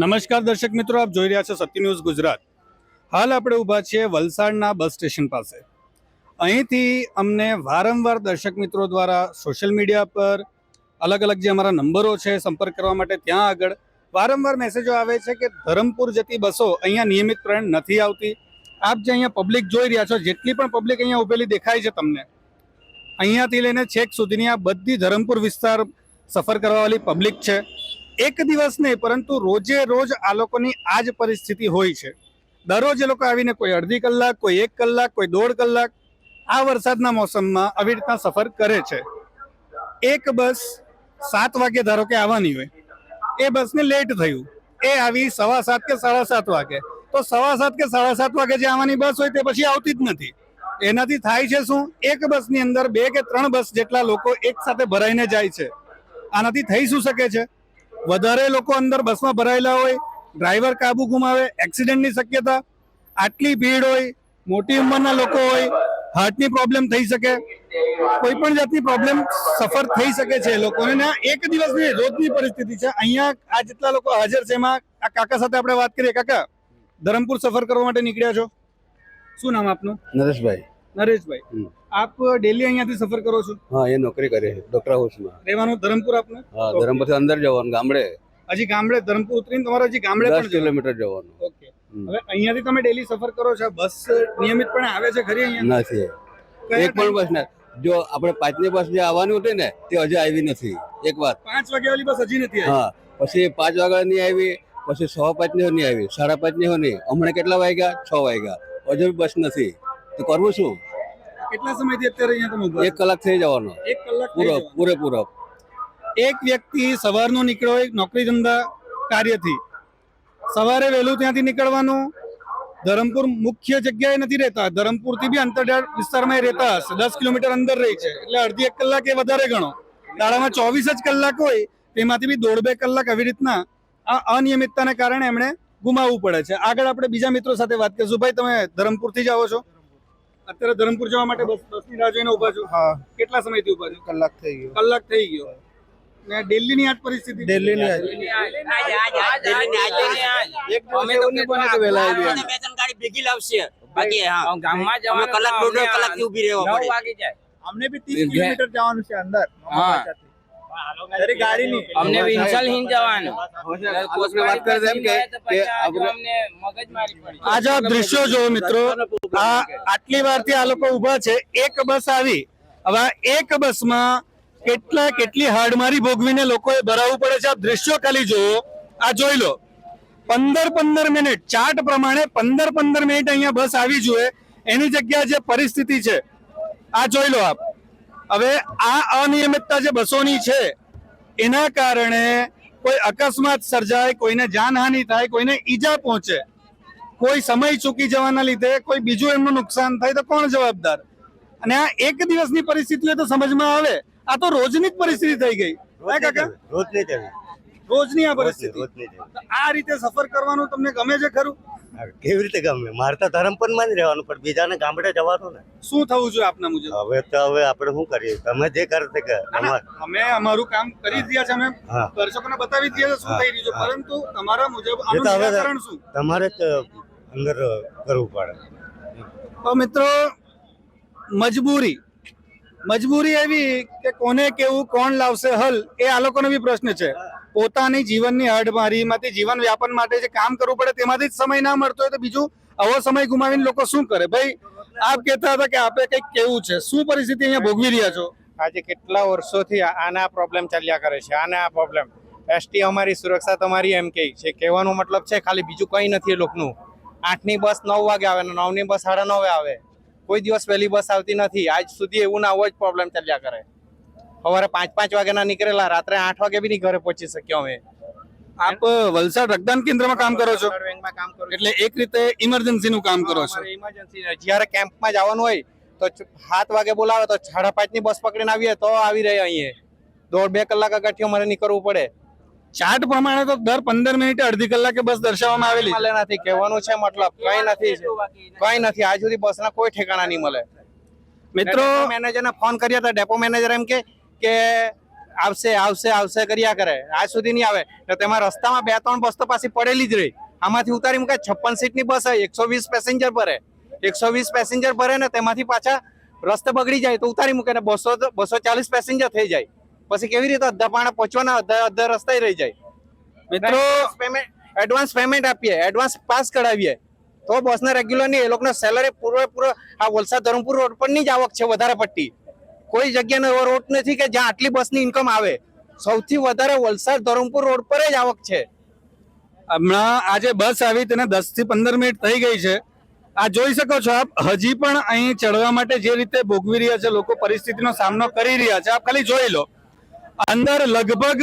નમસ્કાર દર્શક મિત્રો, આપ જોઈ રહ્યા છો સત્ય ન્યૂઝ ગુજરાત. હાલ આપણે ઊભા છીએ વલસાડના બસ સ્ટેશન પાસે. અહીંથી અમને વારંવાર દર્શક મિત્રો દ્વારા સોશિયલ મીડિયા પર અલગ અલગ જે અમારા નંબરો છે સંપર્ક કરવા માટે ત્યાં આગળ વારંવાર મેસેજો આવે છે કે ધરમપુર જતી બસો અહીંયા નિયમિત નિયમિતપણે નથી આવતી. આપ જે અહીંયા પબ્લિક જોઈ રહ્યા છો, જેટલી પણ પબ્લિક અહીંયા ઉભેલી દેખાય છે તમને, અહીંયાથી લઈને છેક સુધીની આ બધી ધરમપુર વિસ્તાર સફર કરવાવાળી પબ્લિક છે. એક દિવસ નહીં, પરંતુ રોજે રોજ આ લોકોની આ જ પરિસ્થિતિ હોય છે. દરરોજ એ લોકો આવીને કોઈ અડધી કલાક, કોઈ એક કલાક, કોઈ દોઢ કલાક આ વરસાદના મોસમમાં આવી રીતના સફર કરે છે. એક બસ સાત વાગે ધારો કે આવવાની હોય, એ બસને લેટ થયું. એ આવી સવા સાત કે સાડા સાત વાગે. તો સવા સાત કે સાડા સાત વાગે જે આવવાની બસ હોય તે પછી આવતી જ નથી. એનાથી થાય છે શું? એક બસની અંદર બે કે ત્રણ બસ જેટલા લોકો એક સાથે ભરાઈને જાય છે. આનાથી થઈ શું શકે છે? વધારે લોકો અંદર બસમાં ભરાયેલા હોય, ડ્રાઈવર કાબુ ગુમાવે એક્સિડન્ટની શક્યતા, આટલી ભીડ હોય, મોટી ઉંમરના લોકો હોય હાર્ટની પ્રોબ્લેમ થઈ શકે. કોઈ પણ જાતની પ્રોબ્લેમ સફર થઈ શકે છે લોકોને. એક દિવસની રોજની પરિસ્થિતિ છે. અહીંયા આ જેટલા લોકો હાજર છે, એમાં આ કાકા સાથે આપણે વાત કરીએ. કાકા, ધરમપુર સફર કરવા માટે નીકળ્યા છો. શું નામ આપનું? નરેશભાઈ. નરેશભાઈ. આપ ડેલી અહીંયાથી સફર કરો છો? હા એ નોકરી કરે છે ડોક્ટર હાઉસમાં રહેવાનું ધરમપુર આપને? હા ધરમપુરથી અંદર જવાનું ગામડે. હજી ગામડે ધરમપુર ઉતરીને તમારે હજી ગામડે પણ કિલોમીટર જવાનું. ઓકે. હવે અહીંયાથી તમે ડેલી સફર કરો છો બસ નિયમિતપણે આવે છે ખરી અહીંયા? નથી એક પણ બસ ને. જો આપણે પાંચની બસ જે આવવાની હતી ને તે હજી આવી નથી. એક વાત. પાંચ વાગ્યાવાળી બસ હજી નથી હા પછી પાંચ વાગ્યાની આવી પછી સો પાંચની નહીં આવી સાડા પાંચની નહીં હમણાં કેટલા વાગ્યા? છ વાગ્યા. હજુ બસ નથી. તો કરવું શું? કેટલા સમયથી અત્યારે અહીંયા તમે એક કલાક થઈ જવાનો. એક કલાક પૂરો પૂરેપૂરો એક વ્યક્તિ સવારનો નીકળ્યો હોય નોકરી ધંધા કાર્યથી. સવારે વહેલું ત્યાંથી નીકળવાનું. ધરમપુર મુખ્ય જગ્યાએ નથી રહેતા. ધરમપુરથી બી અંતરિયાળ વિસ્તારમાં રહેતા હશે. દસ કિલોમીટર અંદર રહી છે. એટલે અડધી એક કલાક એ વધારે ગણો. દાડામાં ચોવીસ જ કલાક હોય તેમાંથી બી દોઢ બે કલાક આવી રીતના આ અનિયમિતતાને કારણે એમણે ગુમાવવું પડે છે. આગળ આપણે બીજા મિત્રો સાથે વાત કરીશું. ભાઈ તમે ધરમપુરથી જ આવો છો? અત્યારે ધરમપુર જવા માટે બસ બસની રાહ જોઈને ઊભા છો? હા. કેટલા સમયથી ઊભા છો? કલાક થઈ ગયો. કલાક થઈ ગયો. ને દિલ્હી ની આજ પરિસ્થિતિ દિલ્હી ની એક અમે તો બને કે વહેલા આવી ગયા. બે ત્રણ ગાડી ભેગી લાવશે. બાકી હા. ગામમાં જવાનું કલાક દોઢ કલાક ઊભી રહેવા પડે. 9 વાગી જાય. અમને બી ત્રીસ કિલોમીટર જવાનું છે અંદર. હા. તારી ગાડી ની. અમને વિંસલ હિન જવાનું. વાત કરે એમ કે આ જો દ્રશ્યો જો મિત્રો. આ આટલી વારથી આ લોકો ઊભા છે. એક બસ આવી. હવે આ એક બસમાં કેટલા કેટલી હાડમારી ભોગવીને લોકોએ ભરાવવું પડે છે? આપ દ્રશ્યો ખાલી જુઓ. આ જોઈ લો. પંદર પંદર મિનિટ. ચાર્ટ પ્રમાણે પંદર પંદર મિનિટ અહીંયા બસ આવી જોઈએ એની જગ્યા જે પરિસ્થિતિ છે. આ જોઈ લો આપ. હવે આ અનિયમિતતા જે બસોની છે એના કારણે કોઈ અકસ્માત સર્જાય કોઈને જાનહાનિ થાય કોઈને ઈજા પહોંચે કોઈ સમય ચૂકી જવાના લીધે કોઈ બીજું એમનું નુકસાન થાય તો કોણ જવાબદાર? અને આ એક દિવસની પરિસ્થિતિ તો સમજમાં આવે. આ તો રોજની જ પરિસ્થિતિ થઈ ગઈ. હે કાકા? રોજ રોજની આ પરિસ્થિતિ. આ રીતે સફર કરવાનું તમને ગમે છે ખરું? કેવી રીતે ગમે? મારે તો ધરમપુરમાં જ રહેવાનું પણ બીજાને ગામડે જવાનું ને. શું થવું જોઈએ આપના મુજબ? હવે તો હવે આપણે શું કરીએ? તમે જે કરો તે કર. અમે અમારું કામ કરી જ રહ્યા છે અમે હા. દર્શકોને બતાવી જ રહ્યા છે શું થઈ રહ્યું છે પરંતુ તમારા મુજબ આનું હવે નિરાકરણ શું? તમારે જ અંદર કરવું પડે. તો મિત્રો મજબૂરી. મજબૂરી એવી કે કોને કેવું કોણ લાવશે હલ એ આ લોકોનો બી પ્રશ્ન છે. પોતાની જીવનની હડમારીમાંથી જીવન વ્યાપન માટે જે કામ કરવું પડે તેમાંથી જ સમય ના મળતો હોય તો બીજું આવો સમય ગુમાવીને લોકો શું કરે? ભાઈ, આપ કહેતા હતા કે આપે કંઈક કેવું છે. શું પરિસ્થિતિ અહીંયા ભોગવી રહ્યા છો? આજે કેટલા વર્ષોથી આના પ્રોબ્લેમ ચાલ્યા કરે છે. આના પ્રોબ્લેમ એસટી અમારી સુરક્ષા તમારી એમ કે છે. કહેવાનો મતલબ છે, ખાલી બીજું કંઈ નથી એ લોકોનું. આઠની બસ નવ વાગે આવે ને નવની બસ સાડા નવે આવે. કોઈ દિવસ પહેલી બસ આવતી નથી. આજ સુધી એવું ના હોય જ પ્રોબ્લેમ ચાલ્યા કરે. સવારે પાંચ પાંચ વાગ્યાના નીકળેલા રાત્રે આઠ વાગે બી નહીં ઘરે પહોંચી શક્યો અમે. આપ વલસાડ રક્તદાન કેન્દ્રમાં કામ કરો છો. એટલે એક રીતે ઇમરજન્સી નું કામ કરો છો? ઇમરજન્સી જ્યારે કેમ્પમાં જવાનું હોય તો સાત વાગે બોલાવે તો સાડા પાંચની બસ પકડીને આવીએ તો આવી રહે અહીંયા. દોઢ બે કલાક અગાઠીઓ મારે નીકળવું પડે. ચાર્ટ પ્રમાણે તો દર પંદર મિનિટે અડધી કલાકે બસ દર્શાવવામાં આવેલી. મળે નથી કહેવાનું છે મતલબ કઈ નથી કઈ નથી. આજ સુધી બસના કોઈ ઠેકાણા નહીં મળે. મિત્રો મેનેજર ને ફોન કર્યા હતા. ડેપો મેનેજર એમ કે કે આવશે આવશે આવશે કર્યા કરે. આજ સુધી નહીં આવે. તો તેમાં રસ્તામાં બે ત્રણ બસ તો પાછી પડેલી જ રહી. આમાંથી ઉતારી મૂકે છપ્પન સીટની બસ હોય એકસો વીસ પેસેન્જર ભરે. એકસો વીસ પેસેન્જર ભરે ને તેમાંથી પાછા રસ્તે બગડી જાય તો ઉતારી મૂકે ને બસો બસો ચાલીસ પેસેન્જર થઈ જાય. પછી કેવી રીતે અડધા પાણા પહોંચવાના અડધા અડધા રસ્તા રહી જાય? મિત્રો પેમેન્ટ એડવાન્સ પેમેન્ટ આપીએ એડવાન્સ પાસ કરાવીએ તો બસના રેગ્યુલર નહીં એ લોકોનો સેલરી પૂરેપૂરો આ વલસાડ ધરમપુર રોડ પરની જ આવક છે વધારે પડતી. કોઈ જગ્યાનો એવો રોડ નથી કે જ્યાં આટલી બસની ઇન્કમ આવે. સૌથી વધારે વલસાડ ધરમપુર રોડ પર જ આવક છે. હમણાં આજે બસ આવી તેને દસથી પંદર મિનિટ થઈ ગઈ છે. આ જોઈ શકો છો આપ, હજી પણ અહીં ચડવા માટે જે રીતે ભોગવી રહ્યા છે, લોકો પરિસ્થિતિનો સામનો કરી રહ્યા છે. આપ ખાલી જોઈ લો. અંદર લગભગ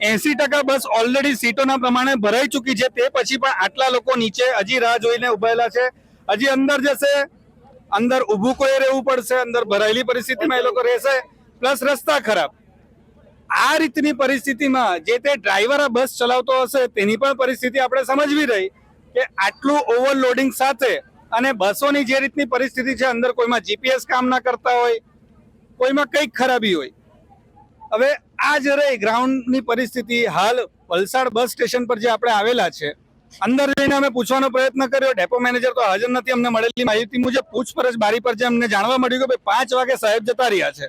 એસી ટકા બસ ઓલરેડી સીટોના પ્રમાણે ભરાઈ ચૂકી છે. તે પછી પણ આટલા લોકો નીચે હજી રાહ જોઈને ઉભેલા છે. હજી અંદર જશે અંદર ઊભું કોઈ રહેવું પડશે, અંદર ભરાયેલી પરિસ્થિતિમાં એ લોકો રહેશે, પ્લસ રસ્તા ખરાબ. આ રીતની પરિસ્થિતિમાં જે તે ડ્રાઈવર આ બસ ચલાવતો હશે, તેની પણ પરિસ્થિતિ આપણે સમજવી રહી કે આટલું ઓવરલોડિંગ સાથે અને બસોની જે રીતની પરિસ્થિતિ છે, અંદર કોઈમાં જીપીએસ કામ ના કરતા હોય, કોઈમાં કંઈક ખરાબી હોય. હવે આ જ રહી ગ્રાઉન્ડની પરિસ્થિતિ. હાલ વલસાડ બસ સ્ટેશન પર જે આપણે આવેલા છે અંદર જઈને અમે પૂછવાનો પ્રયત્ન કર્યો. ડેપો મેનેજર તો હાજર નથી. અમને મળેલી માહિતી મુજબ પૂછપરછ બારી પર જે અમને જાણવા મળ્યું કે પાંચ વાગે સાહેબ જતા રહ્યા છે.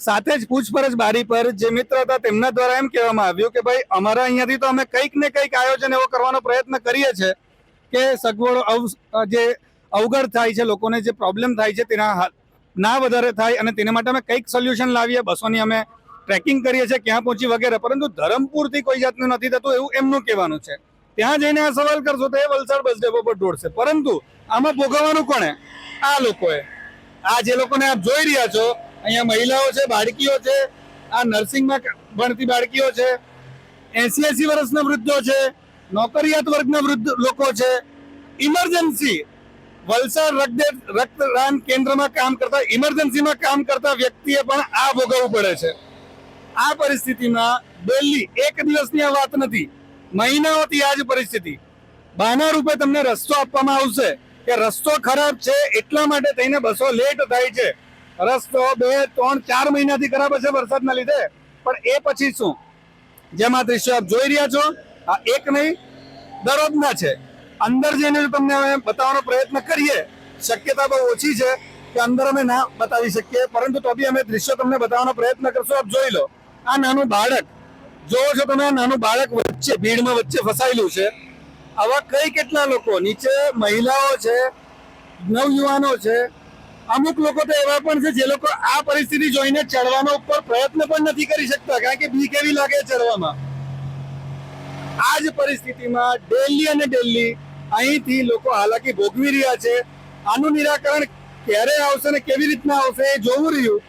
સાથે જ પૂછપરછ બારી પર જે મિત્ર હતા તેમના દ્વારા એમ કહેવામાં આવ્યું કે ભાઈ અમારા અહીંયાથી તો અમે કંઈક ને કંઈક આયોજન એવો કરવાનો પ્રયત્ન કરીએ છીએ કે સગવડો જે અવગડ થાય છે, લોકોને જે પ્રોબ્લેમ થાય છે તેના ના વધારે થાય અને તેને માટે અમે કંઈક સોલ્યુશન લાવીએ. બસોની અમે ટ્રેકિંગ કરીએ છીએ, ક્યાં પહોંચી વગેરે. પરંતુ ધરમપુરથી કોઈ જાતનું નથી થતું એવું એમનું કહેવાનું છે. ત્યાં જઈને આ સવાલ કરશો તો એ વલસાડ બસ ડેપો પર દોડશે. પરંતુ આમાં ભોગવવાનું કોણે? આ લોકોએ. આ જે લોકોને આપ જોઈ રહ્યા છો, અહીંયા મહિલાઓ છે, બાળકીઓ છે, આ નર્સિંગમાં ભણતી બાળકીઓ છે, એસી એસી વર્ષના વૃદ્ધો છે, નોકરિયાત વર્ગના વૃદ્ધ લોકો છે. ઇમરજન્સી. વલસાડ રક્ત રક્તદાન કેન્દ્રમાં કામ કરતા, ઇમરજન્સીમાં કામ કરતા વ્યક્તિએ પણ આ ભોગવવું પડે છે. આ પરિસ્થિતિમાં દિલ્હી એક દિવસની આ વાત નથી. મહિનાઓથી આ જ પરિસ્થિતિ. બહાના રૂપે તમને રસ્તો આપવામાં આવશે કે રસ્તો ખરાબ છે એટલા માટે થઈને બસો લેટ થાય છે. રસ્તો બે, ત્રણ, ચાર મહિનાથી ખરાબ હશે વરસાદના લીધે. પણ એ પછી શું? જેમાં દ્રશ્યો આપ જોઈ રહ્યા છો, આ એક નહીં, દરરોજના છે. અંદર જઈને તમને અમે બતાવવાનો પ્રયત્ન કરીએ, શક્યતા બહુ ઓછી છે કે અંદર અમે ના બતાવી શકીએ. પરંતુ તો બી અમે દ્રશ્યો તમને બતાવવાનો પ્રયત્ન કરશું. આપ જોઈ લો, આ નાનું બાળક જોવો છો તમે નાનું બાળક વચ્ચે, ભીડમાં વચ્ચે ફસાયેલું છે. આવા કઈ કેટલા લોકો? નીચે મહિલાઓ છે, નવયુવાનો છે. અમુક લોકો તો એવા પણ છે જે લોકો આ પરિસ્થિતિ જોઈને ચડવાનો ઉપર પ્રયત્ન પણ નથી કરી શકતા, કારણ કે બી કેવી લાગે ચડવામાં. આ જ પરિસ્થિતિમાં ડેલી અને ડેલી અહીંથી લોકો હાલાકી ભોગવી રહ્યા છે. આનું નિરાકરણ ક્યારે આવશે ને કેવી રીતના આવશે એ જોવું રહ્યું.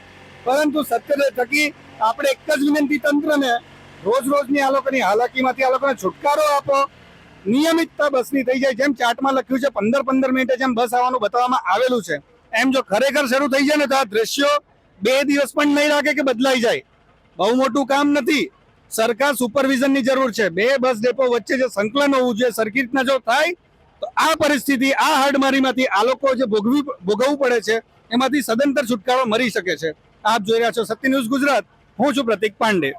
પરંતુ સત્ય થકી આપણે એક જ વિનંતી તંત્રને રોજ રોજની આ લોકોની હાલાકીમાંથી આ લોકોને છુટકારો આપો. નિયમિતતા બસની થઈ જાય. જેમ ચાર્ટમાં લખ્યું છે, પંદર પંદર મિનિટે જેમ બસ આવવાનું બતાવવામાં આવેલું છે, એમ જો ખરેખર શરૂ થઈ જાય ને, તો આ દ્રશ્યો બે દિવસ પણ નહીં લાગે કે બદલાઈ જાય. બહુ મોટું કામ નથી. સરકાર સુપરવિઝનની જરૂર છે. બે બસ ડેપો વચ્ચે જે સંકલન હોવું જોઈએ સરખી રીતના જો થાય, તો આ પરિસ્થિતિ, આ હાડમારીમાંથી આ લોકો જે ભોગવી, ભોગવવું પડે છે, એમાંથી સદંતર છુટકારો મળી શકે છે. આપ જોઈ રહ્યા છો સત્ય ન્યૂઝ ગુજરાત. હું છું પ્રતિક પાંડે.